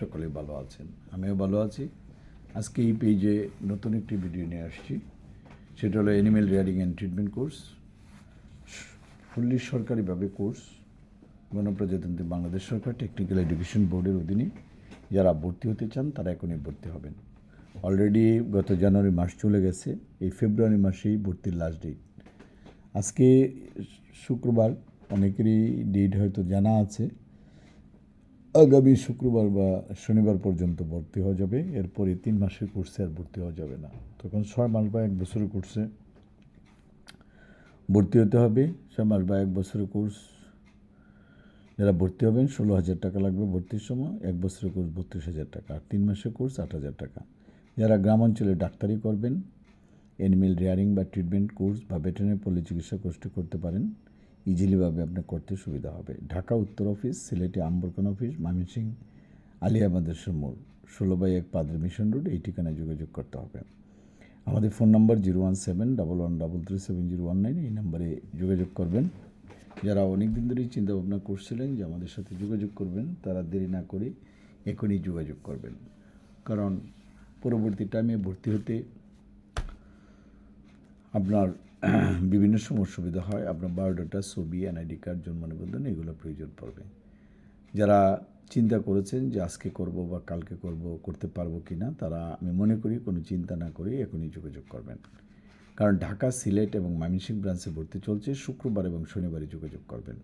সকলে ভালো আছেন। আমিও ভালো আছি। আজকে এই পেজে নতুন একটি ভিডিও নিয়ে আসছি। সেটা হলো animal rearing and treatment course fully সরকারিভাবে কোর্স গণপ্রজাতন্ত্রী বাংলাদেশ সরকার টেকনিক্যাল এডুকেশন বোর্ডের অধীনে যারা ভর্তি হতে চান, তারা এখনই ভর্তি হবেন। অলরেডি গত জানুয়ারি মাস চলে গেছে। এই ফেব্রুয়ারি মাসেই ভর্তির লাস্ট ডেট আজকে শুক্রবার, অনেকেরই ডেট হয়তো জানা আছে। আগামী শুক্রবার বা শনিবার পর্যন্ত ভর্তি হওয়া যাবে। এরপরে তিন মাসের কোর্সে আর ভর্তি হওয়া যাবে না। তখন ছয় মাস বা এক বছরের কোর্সে ভর্তি হতে হবে। ছয় মাস বা এক বছরের কোর্স যারা ভর্তি হবেন, ষোলো হাজার টাকা লাগবে ভর্তির সময়। এক বছরের কোর্স বত্রিশ হাজার টাকা। আর তিন মাসের কোর্স আট হাজার টাকা। যারা গ্রাম অঞ্চলে ডাক্তারি করবেন অ্যানিমেল রেয়ারিং বা ট্রিটমেন্ট কোর্স বা ভেটেরিনারি পল্লী চিকিৎসা কোর্সটি করতে পারেন। ইজিলিভাবে আপনার করতে সুবিধা হবে। ঢাকা উত্তর অফিস, সিলেটে আম্বরকান অফিস, ময়মনসিং, আলিয়া মাদ্রাসা মোড় ষোলো বাই এক পাদ্রি মিশন রোড, এই ঠিকানায় যোগাযোগ করতে হবে। আমাদের phone number zero one seven, double one, double three, seven, zero one nine, এই নাম্বারে যোগাযোগ করবেন। যারা অনেক দিন ধরেই চিন্তা ভাবনা করছিলেন যে আমাদের সাথে যোগাযোগ করবেন, তারা দেরি না করে এখনই যোগাযোগ করবেন। কারণ পরবর্তী টাইমে ভর্তি হতে আপনার বিভিন্ন সময় সুবিধা হয়, আপনার বায়োডাটা, ছবি, এনআইডি কার্ড, জন্ম নিবন্ধন, এগুলো প্রয়োজন পড়বে। যারা চিন্তা করেছেন যে আজকে করব বা কালকে করব, করতে পারব কি না তারা আমি মনে করি কোনো চিন্তা না করে এখনই যোগাযোগ করবেন। কারণ ঢাকা, সিলেট এবং ময়মনসিংহ ব্রাঞ্চে ভর্তি চলছে, শুক্রবার এবং শনিবারে যোগাযোগ করবেন।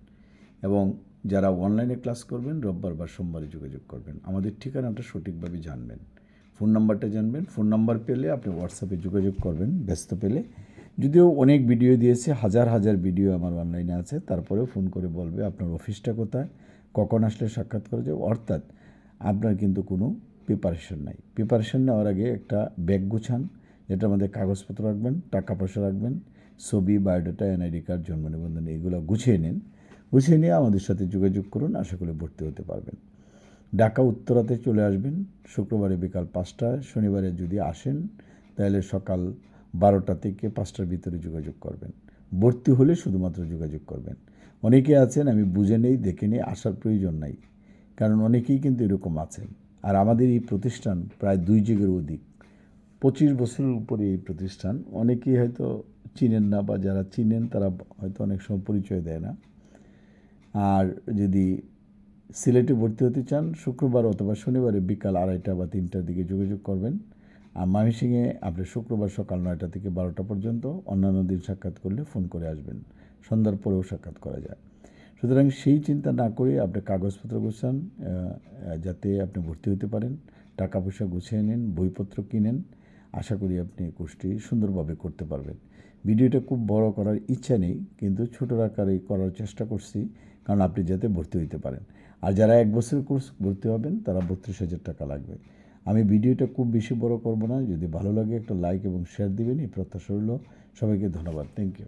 এবং যারা অনলাইনে ক্লাস করবেন, রোববার বা সোমবারে যোগাযোগ করবেন। আমাদের ঠিকানাটা সঠিকভাবে জানবেন। ফোন নাম্বারটা জানবেন। ফোন নাম্বার পেলে আপনি হোয়াটসঅ্যাপে যোগাযোগ করবেন, ব্যস্ত পেলে যদিও অনেক ভিডিও দিয়েছে, হাজার হাজার ভিডিও আমার অনলাইনে আছে। তারপরেও ফোন করে বলবে, আপনার অফিসটা কোথায়? কখন আসলে সাক্ষাৎ করা যাবে অর্থাৎ আপনার কিন্তু কোনো প্রিপারেশন নাই। প্রিপারেশন নেওয়ার আগে একটা ব্যাগ গুছান, যেটার মধ্যে কাগজপত্র রাখবেন, টাকা পয়সা রাখবেন, ছবি বায়োডাটা এনআইডি কার্ড জন্ম নিবন্ধন, এগুলো গুছিয়ে নিন। গুছিয়ে নিয়ে আমাদের সাথে যোগাযোগ করুন, আশা করি ভর্তি হতে পারবেন। ঢাকা উত্তরাতে চলে আসবেন। শুক্রবারে বিকাল পাঁচটায়। শনিবারে যদি আসেন, তাহলে সকাল বারোটা থেকে পাঁচটার ভিতরে যোগাযোগ করবেন। ভর্তি হলে শুধুমাত্র যোগাযোগ করবেন। অনেকে আছেন, আমি বুঝে নেই, দেখে নেই, আসার প্রয়োজন নাই। কারণ অনেকেই কিন্তু এরকম আছেন। আর আমাদের এই প্রতিষ্ঠান প্রায় দুই যুগের অধিক। পঁচিশ বছরের উপরে এই প্রতিষ্ঠান। অনেকেই হয়তো চিনেন না বা যারা চিনেন, তারা হয়তো অনেক সময় পরিচয় দেয় না। আর যদি সিলেটে ভর্তি হতে চান, শুক্রবার অথবা শনিবারে বিকাল আড়াইটা বা তিনটার দিকে যোগাযোগ করবেন। আর ময়মনসিংহে আপনি শুক্রবার সকাল নয়টা থেকে বারোটা পর্যন্ত অন্যান্য দিন সাক্ষাৎ করলে ফোন করে আসবেন। সন্ধ্যার পরেও সাক্ষাৎ করা যায়। সুতরাং সেই চিন্তা না করে আপনি কাগজপত্র গুছান যাতে আপনি ভর্তি হতে পারেন টাকা পয়সা গুছিয়ে নিন, বইপত্র কিনেন। আশা করি আপনি কোর্সটি সুন্দরভাবে করতে পারবেন। ভিডিওটা খুব বড় করার ইচ্ছা নেই, কিন্তু ছোটো আকারে করার চেষ্টা করছি, কারণ আপনি যাতে ভর্তি হইতে পারেন। আর যারা এক বছরের কোর্স ভর্তি হবেন, তারা বত্রিশ হাজার টাকা লাগবে। আমি ভিডিওটা খুব বেশি বড় করব না। যদি ভালো লাগে একটা লাইক এবং শেয়ার দিবেন, এই প্রত্যাশা রইল। সবাইকে ধন্যবাদ। Thank you